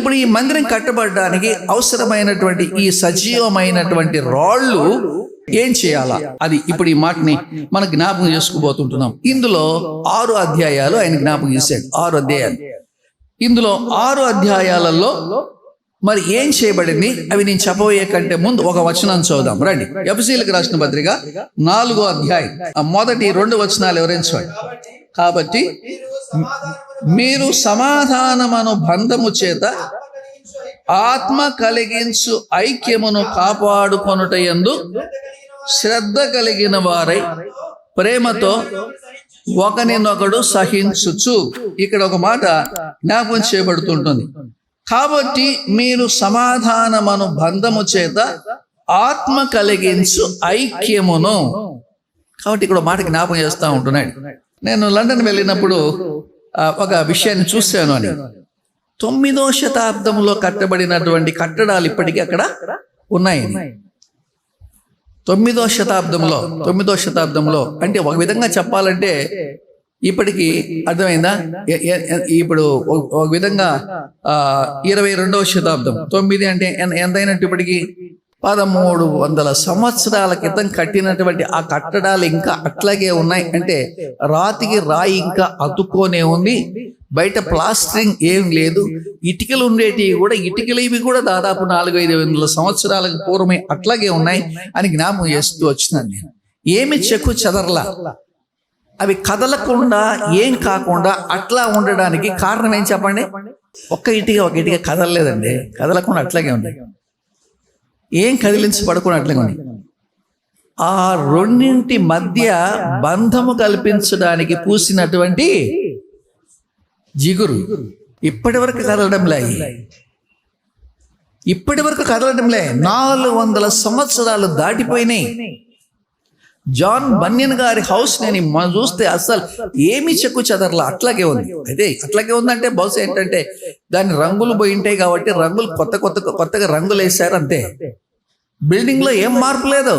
ఇప్పుడు ఈ మందిరం కట్టబడడానికి అవసరమైనటువంటి ఈ సజీవమైనటువంటి రాళ్ళు ఏం చేయాలా? అది ఇప్పుడు ఈ మాటని మన జ్ఞాపకం చేసుకుపోతుంటున్నాం. ఇందులో ఆరు అధ్యాయాలు ఆయన జ్ఞాపకం చేశాడు. ఆరు అధ్యాయాలు. ఇందులో ఆరు అధ్యాయాలలో మరి ఏం చేయబడింది? అవి నేను చెప్పబోయే కంటే ముందు ఒక వచనం చదువుదాం. రండి. ఎఫ్సీలకు రాసిన పత్రిక నాలుగో అధ్యాయం. ఆ మొదటి రెండు వచనాలు వివరించండి. కాబట్టి మీరు సమాధానమను బంధము చేత ఆత్మ కలిగించు ఐక్యమును కాపాడుకొనుట యందు శ్రద్ధ కలిగిన వారై ప్రేమతో ఒకనినొకడు సహించుచు. ఇక్కడ ఒక మాట జ్ఞాపకం చేయబడుతుంటుంది. కాబట్టి మీరు సమాధానమను బంధము చేత ఆత్మ కలిగించు ఐక్యమును. కాబట్టి ఇక్కడ మాట జ్ఞాపకం చేస్తూ ఉంటున్నాడు. నేను లండన్ వెళ్ళినప్పుడు ఒక విషయాన్ని చూశాను అని. తొమ్మిదో శతాబ్దంలో కట్టబడినటువంటి కట్టడాలు ఇప్పటికీ అక్కడ ఉన్నాయి. తొమ్మిదో శతాబ్దంలో తొమ్మిదో శతాబ్దంలో అంటే ఒక విధంగా చెప్పాలంటే ఇప్పటికి అర్థమైందా? ఇప్పుడు ఒక- విధంగా ఆ ఇరవై రెండవ శతాబ్దం తొమ్మిది అంటే ఎంతైనట్టు ఇప్పటికి? పదమూడు వందల సంవత్సరాల క్రితం కట్టినటువంటి ఆ కట్టడాలు ఇంకా అట్లాగే ఉన్నాయి. అంటే రాతికి రాయి ఇంకా అతుక్కోనే ఉంది. బయట ప్లాస్టరింగ్ ఏం లేదు. ఇటుకలు ఉండేటివి కూడా ఇటుకలు ఇవి కూడా దాదాపు నాలుగు ఐదు వందల సంవత్సరాలకు పూర్వమే అట్లాగే ఉన్నాయి అని జ్ఞాపకం చేస్తూ వచ్చినాను నేను. ఏమి చెక్కు చెదరలా? అవి కదలకుండా ఏం కాకుండా అట్లా ఉండడానికి కారణం ఏం చెప్పండి? ఒక్క ఇటుక ఒక ఇటుక కదలలేదండి. కదలకుండా అట్లాగే ఉంది. ఏం కదిలించి పడకుండా అట్లాగే ఉంది. ఆ రెండింటి మధ్య బంధము కల్పించడానికి పూసినటువంటి జిగురు ఇప్పటి వరకు కదలడంలే ఇప్పటి వరకు కదలడంలే నాలుగు వందల సంవత్సరాలు దాటిపోయినాయి. జాన్ బన్యన్ గారి హౌస్ నేను చూస్తే అసలు ఏమి చెక్కు చెదరలా అట్లాగే ఉంది. అయితే అట్లాగే ఉందంటే బహుశా ఏంటంటే దాని రంగులు పోయి ఉంటాయి కాబట్టి రంగులు కొత్త కొత్త కొత్తగా రంగులు వేశారు అంతే. బిల్డింగ్లో ఏం మార్పు లేదు.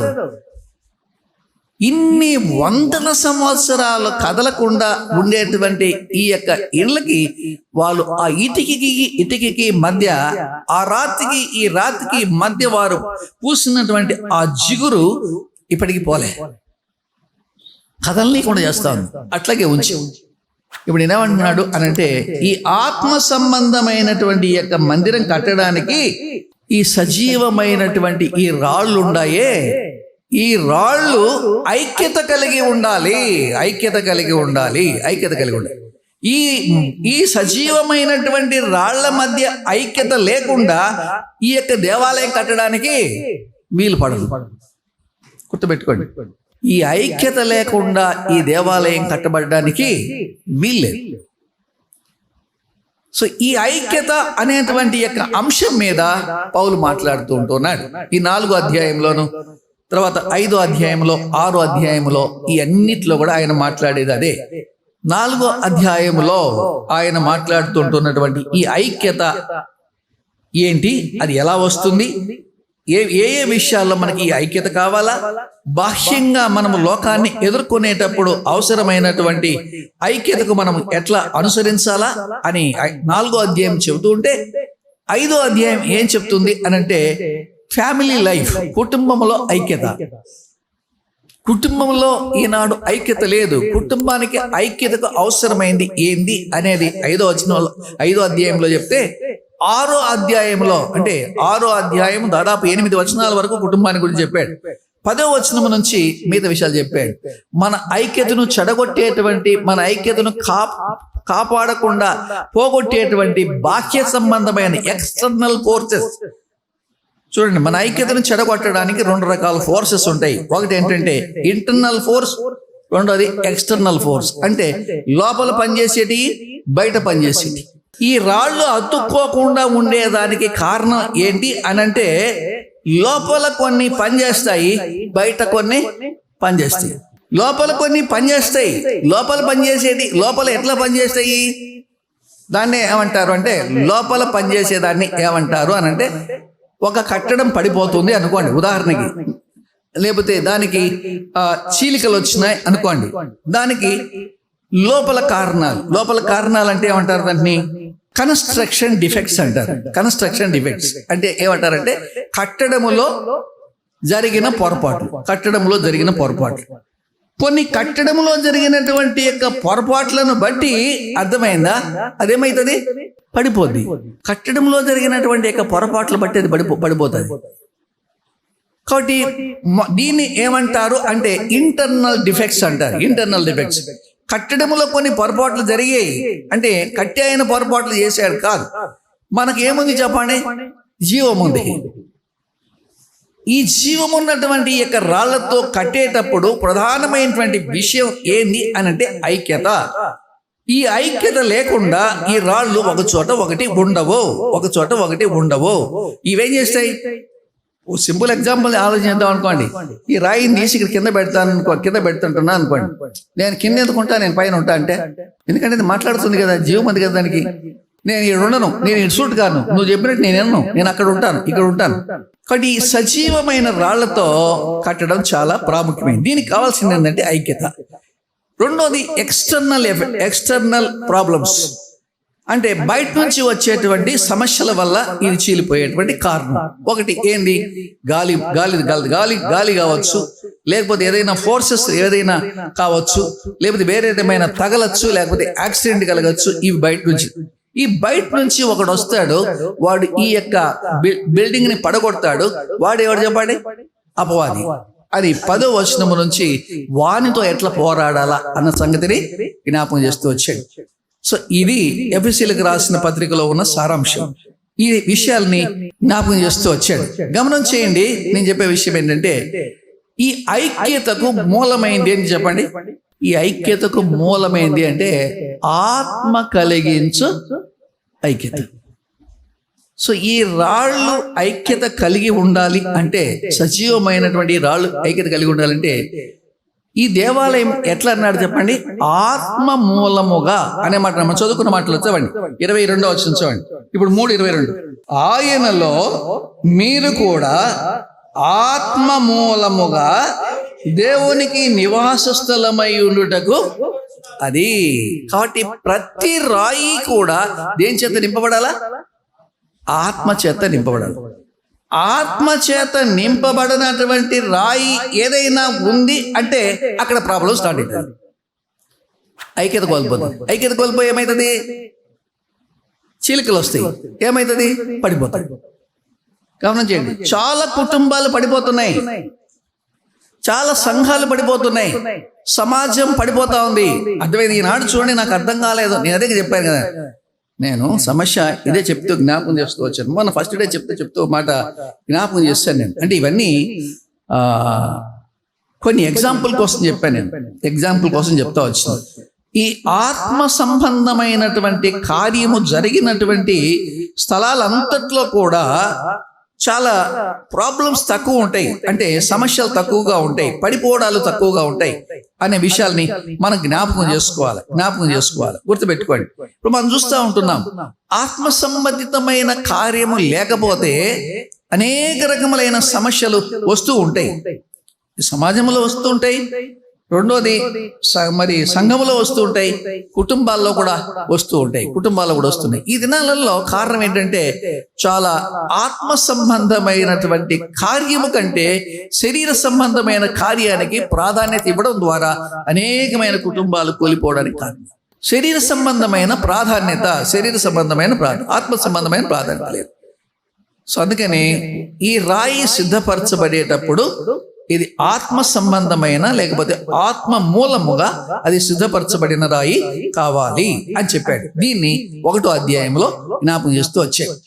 ఇన్ని వందల సంవత్సరాలు కదలకుండా ఉండేటువంటి ఈ యొక్క ఇళ్ళకి వాళ్ళు ఆ ఇటుకకి ఇటుకకి మధ్య ఆ రాతికి ఈ రాతికి మధ్య వారు పూసినటువంటి ఆ జిగురు ఇప్పటికి పోలే. కదలనీయకుండా చేస్తాను. అట్లాగే ఉంచి. ఇప్పుడు ఏమంటున్నాడు అని అంటే ఈ ఆత్మ సంబంధమైనటువంటి ఈ యొక్క మందిరం కట్టడానికి ఈ సజీవమైనటువంటి ఈ రాళ్ళు ఉన్నాయే ఈ రాళ్ళు ఐక్యత కలిగి ఉండాలి. ఐక్యత కలిగి ఉండాలి. ఐక్యత కలిగి ఉండాలి. ఈ ఈ సజీవమైనటువంటి రాళ్ళ మధ్య ఐక్యత లేకుండా ఈ యొక్క దేవాలయం కట్టడానికి వీలు పడదు. గుర్తుపెట్టుకోండి. ఈ ఐక్యత లేకుండా ఈ దేవాలయం కట్టబడడానికి వీల్లేదు. సో ఈ ఐక్యత అనేటువంటి యొక్క అంశం మీద పౌలు మాట్లాడుతూ ఉంటున్నాడు. ఈ నాలుగో అధ్యాయంలోను తర్వాత ఐదో అధ్యాయంలో ఆరో అధ్యాయంలో ఈ అన్నిట్లో కూడా ఆయన మాట్లాడేది అదే. నాలుగో అధ్యాయంలో ఆయన మాట్లాడుతుంటున్నటువంటి ఈ ఐక్యత ఏంటి? అది ఎలా వస్తుంది? ఏ ఏ ఏ విషయాల్లో మనకి ఈ ఐక్యత కావాలా? బాహ్యంగా మనము లోకాన్ని ఎదుర్కొనేటప్పుడు అవసరమైనటువంటి ఐక్యతకు మనం ఎట్లా అనుసరించాలా అని ఐ- నాలుగో అధ్యాయం చెబుతూ ఉంటే ఐదో అధ్యాయం ఏం చెప్తుంది అని అంటే ఫ్యామిలీ లైఫ్ కుటుంబంలో ఐక్యత. కుటుంబంలో ఈనాడు ఐక్యత లేదు. కుటుంబానికి ఐక్యతకు అవసరమైంది ఏంది అనేది ఐదో వచనంలో ఐదో అధ్యాయంలో చెప్తే ఆరో అధ్యాయంలో అంటే ఆరో అధ్యాయం దాదాపు ఎనిమిది వచనాల వరకు కుటుంబాన్ని గురించి చెప్పాడు. పదో వచనం నుంచి మిగతా విషయాలు చెప్పాడు. మన ఐక్యతను చెడగొట్టేటువంటి మన ఐక్యతను కా కాపాడకుండా పోగొట్టేటువంటి బాహ్య సంబంధమైన ఎక్స్టర్నల్ ఫోర్సెస్ చూడండి మన ఐక్యతను చెడగొట్టడానికి రెండు రకాల ఫోర్సెస్ ఉంటాయి. ఒకటి ఏంటంటే ఇంటర్నల్ ఫోర్స్ రెండోది ఎక్స్టర్నల్ ఫోర్స్ అంటే లోపల పనిచేసేటి బయట పనిచేసేటి. ఈ రాళ్ళు అతుక్కోకుండా ఉండేదానికి కారణం ఏంటి అని అంటే లోపల కొన్ని పనిచేస్తాయి బయట కొన్ని పనిచేస్తాయి లోపల కొన్ని పనిచేస్తాయి లోపల పనిచేసేది లోపల ఎట్లా పనిచేస్తాయి దాన్ని ఏమంటారు అంటే లోపల పనిచేసేదాన్ని ఏమంటారు అని అంటే ఒక కట్టడం పడిపోతుంది అనుకోండి ఉదాహరణకి. లేకపోతే దానికి చీలికలు వచ్చినాయి అనుకోండి. దానికి లోపల కారణాలు లోపల కారణాలు అంటే ఏమంటారు దాన్ని? కన్స్ట్రక్షన్ డిఫెక్ట్స్ అంటారు. కన్స్ట్రక్షన్ డిఫెక్ట్స్ అంటే ఏమంటారంటే కట్టడములో జరిగిన పొరపాట్లు. కట్టడంలో జరిగిన పొరపాట్లు. కొన్ని కట్టడంలో జరిగినటువంటి యొక్క పొరపాట్లను బట్టి అర్థమైందా? అదేమైతుంది? పడిపోద్ది. కట్టడంలో జరిగినటువంటి యొక్క పొరపాట్లు బట్టి అది పడిపో పడిపోతుంది. కాబట్టి దీన్ని ఏమంటారు అంటే ఇంటర్నల్ డిఫెక్ట్స్ అంటారు. Internal defects. కట్టడంలో కొన్ని పొరపాట్లు జరిగాయి. అంటే కట్టి అయిన పొరపాట్లు చేశాడు కాదు. మనకేముంది చెప్పండి? జీవం ఉంది ఈ జీవం ఉన్నటువంటి యొక్క రాళ్ళతో కట్టేటప్పుడు ప్రధానమైనటువంటి విషయం ఏంది అని అంటే ఐక్యత. ఈ ఐక్యత లేకుండా ఈ రాళ్ళు ఒక చోట ఒకటి ఉండవు. ఒక చోట ఒకటి ఉండవు. ఇవేం చేస్తాయి? ఓ సింపుల్ ఎగ్జాంపుల్ ఆలోచిద్దాం అనుకోండి. ఈ రాయిని తీసి ఇక్కడ కింద పెడతాను అనుకో కింద పెడుతుంటున్నా అనుకోండి. నేను కింద ఎందుకుంటా నేను పైన ఉంటా అంటే? ఎందుకంటే ఇది మాట్లాడుతుంది కదా జీవం ఉంది కదా దానికి. నేను ఇక్కడ ఉండను నేను ఇటు కాను. నువ్వు చెప్పినట్టు నేను వినను నేను అక్కడ ఉంటాను ఇక్కడ ఉంటాను. కాబట్టి ఈ సజీవమైన రాళ్ళతో కట్టడం చాలా ప్రాముఖ్యమైనది. దీనికి కావాల్సింది ఏంటంటే ఐక్యత. రెండోది ఎక్స్టర్నల్ ఎఫెక్ట్ ఎక్స్టర్నల్ ప్రాబ్లమ్స్ అంటే బయట నుంచి వచ్చేటువంటి సమస్యల వల్ల ఇది చీలిపోయేటువంటి కారణం. ఒకటి ఏంది? గాలి గాలి గాలి గాలి గాలి కావచ్చు. లేకపోతే ఏదైనా ఫోర్సెస్ ఏదైనా కావచ్చు. లేకపోతే వేరే ఏదైనా తగలచ్చు లేకపోతే యాక్సిడెంట్ కలగచ్చు ఇవి బయట నుంచి. ఈ బయట నుంచి ఒకడు వస్తాడు వాడు ఈ యొక్క బిల్డింగ్ని పడగొడతాడు. వాడు ఎవరు చెప్పండి? అపవాది. అది పదో వచనము నుంచి వానితో ఎట్లా పోరాడాలా అన్న సంగతిని జ్ఞాపకం చేస్తూ వచ్చాడు. సో ఇది ఎఫ్ఎస్సీలకు రాసిన పత్రికలో ఉన్న సారాంశం. ఈ విషయాల్ని జ్ఞాపకం చేస్తూ వచ్చాడు. గమనం చేయండి. నేను చెప్పే విషయం ఏంటంటే ఈ ఐక్యతకు మూలమైంది అని చెప్పండి? ఈ ఐక్యతకు మూలమైంది అంటే ఆత్మ కలిగించు ఐక్యత. సో ఈ రాళ్ళు ఐక్యత కలిగి ఉండాలి అంటే సజీవమైనటువంటి రాళ్ళు ఐక్యత కలిగి ఉండాలంటే ఈ దేవాలయం ఎట్లా అన్నాడు చెప్పండి? ఆత్మ మూలముగా అనే మాట మనం చదువుకున్న మాటలు చదవండి ఇరవై రెండో వచ్చిన చూడండి. ఇప్పుడు మూడు ఇరవై రెండు. ఆయనలో మీరు కూడా ఆత్మ మూలముగా దేవునికి నివాస స్థలమై ఉండుటకు అది. కాబట్టి ప్రతి రాయి కూడా దేని చేత నింపబడాలా? ఆత్మ చేత నింపబడాలి. ఆత్మ చేత నింపబడినటువంటి రాయి ఏదైనా ఉంది అంటే అక్కడ ప్రాబ్లం స్టార్ట్ అవుతుంది ఐక్యత కోల్పోతుంది. ఐక్యత కోల్పోయి ఏమవుతుంది చీలికలు వస్తాయి. ఏమవుతుంది పడిపోతాయి. గమనం చేయండి. చాలా కుటుంబాలు పడిపోతున్నాయి. చాలా సంఘాలు పడిపోతున్నాయి. సమాజం పడిపోతా ఉంది. అర్థమైంది? ఈనాడు చూడండి నాకు అర్థం కాలేదు. నేను అదే చెప్పాను కదా. నేను సమస్య ఇదే చెప్తూ జ్ఞాపకం చేస్తూ వచ్చాను. మొన్న ఫస్ట్ డే చెప్తూ చెప్తూ మాట జ్ఞాపకం చేస్తాను నేను. అంటే ఇవన్నీ కొన్ని ఎగ్జాంపుల్ కోసం చెప్పాను నేను. ఎగ్జాంపుల్ కోసం చెప్తా వచ్చాను. ఈ ఆత్మ సంబంధమైనటువంటి కార్యము జరిగినటువంటి స్థలాలంతట్లో కూడా చాలా ప్రాబ్లమ్స్ తక్కువ ఉంటాయి. అంటే సమస్యలు తక్కువగా ఉంటాయి. పడిపోవడాలు తక్కువగా ఉంటాయి అనే విషయాల్ని మనం జ్ఞాపకం చేసుకోవాలి. జ్ఞాపకం చేసుకోవాలి. గుర్తుపెట్టుకోండి. ఇప్పుడు మనం చూస్తూ ఉంటున్నాం. ఆత్మ సంబంధితమైన కార్యము లేకపోతే అనేక రకములైన సమస్యలు వస్తూ ఉంటాయి. సమాజంలో వస్తూ ఉంటాయి. రెండోది స- మరి సంఘంలో వస్తూ ఉంటాయి కుటుంబాల్లో కూడా వస్తూ ఉంటాయి కుటుంబాల్లో కూడా వస్తున్నాయి. ఈ దినాలలో కారణం ఏంటంటే చాలా ఆత్మ సంబంధమైనటువంటి కార్యము కంటే శరీర సంబంధమైన కార్యానికి ప్రాధాన్యత ఇవ్వడం ద్వారా అనేకమైన కుటుంబాలు కోల్పోవడానికి కారణం. శరీర సంబంధమైన ప్రాధాన్యత శరీర సంబంధమైన ప్రాధాన్యత ఆత్మ సంబంధమైన ప్రాధాన్యత లేదు. సో అందుకని ఈ రాయి సిద్ధపరచబడేటప్పుడు ఇది ఆత్మ సంబంధమైన లేకపోతే ఆత్మ మూలముగా అది సిద్ధపరచబడిన రాయి కావాలి అని చెప్పాడు. దీన్ని ఒకటో అధ్యాయంలో జ్ఞాపకం చేస్తూ వచ్చాడు.